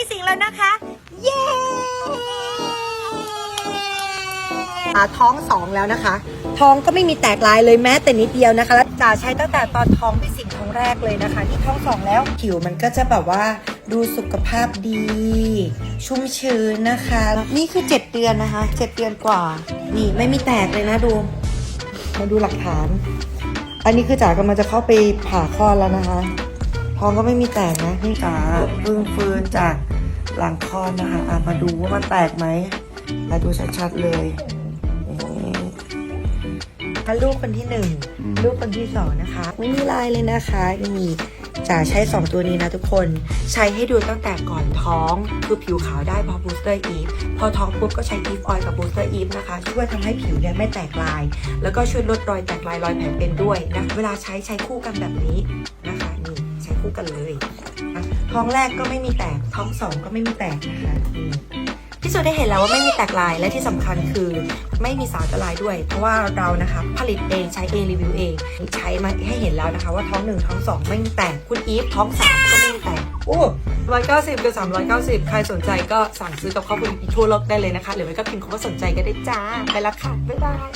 พี่สิงห์แล้วนะคะ เย้อ่าท้องสองแล้วนะคะ ท้องก็ไม่มีแตกลายเลยแม้แต่นิดเดียวนะคะแล้วจ๋าใช้ตั้งแต่ตอนท้องพี่สิงห์ท้องแรกเลยนะคะนี่ท้องสองแล้วผิวมันก็จะแบบว่าดูสุขภาพดี ชุ่มชื้นนะคะ นี่คือ7เดือนนะคะ7เดือนกว่า นี่ไม่มีแตกเลยนะดูมาดูหลักฐาน อันนี้คือจ๋ากำลังจะเข้าไปผ่าคลอดแล้วนะคะท้องก็ไม่มีแตกนะนี่จ๋าเพิ่งฟื้นจาก หลังคลอดนะคะอะมาดูว่ามันแตกไหมมาดูชัดๆเลยนี่ลูกคนที่หนึ่งลูกคนที่สองนะคะไม่มีลายเลยนะคะนี่จ๋าใช้สองตัวนี้นะทุกคน ใช้ให้ดูตั้งแต่ก่อนท้อง คือผิวขาวได้เพราะบูสเตอร์อีฟพอท้องปุ๊บก็ใช้อีฟออยล์กับบูสเตอร์อีฟนะคะ ช่วยทำให้ผิวเนี่ยไม่แตกลาย แล้วก็ช่วยลดรอยแตกลายรอยแผลเป็นด้วยนะเวลาใช้ใช้คู่กันแบบนี้นะคะนี่ใช้คู่กันเลยนะ ท้องแรกก็ไม่มีแตก ท้องสองก็ไม่มีแตกนะคะนี่ที่สุดได้เห็นแล้วว่าไม่มีแตกลายและที่สำคัญคือ ไม่มีสารละลายด้วย เพราะว่าเรานะคะผลิตเองใช้เองรีวิวเองใช้มาให้เห็นแล้วนะคะ ว่าท้องหนึ่งท้องสองไม่มีแตกคุณอีฟท้องสามก็ไม่มีแตกโอ้ร้อยเก้าสิบกับสามร้อยเก้าสิบใครสนใจก็สั่งซื้อกับครอบครัวอีทั่วโลกได้เลยนะคะ หรือไม่ก็พิมพ์คำว่าสนใจก็ได้จ้าไปล้วค่ะบ๊ายบาย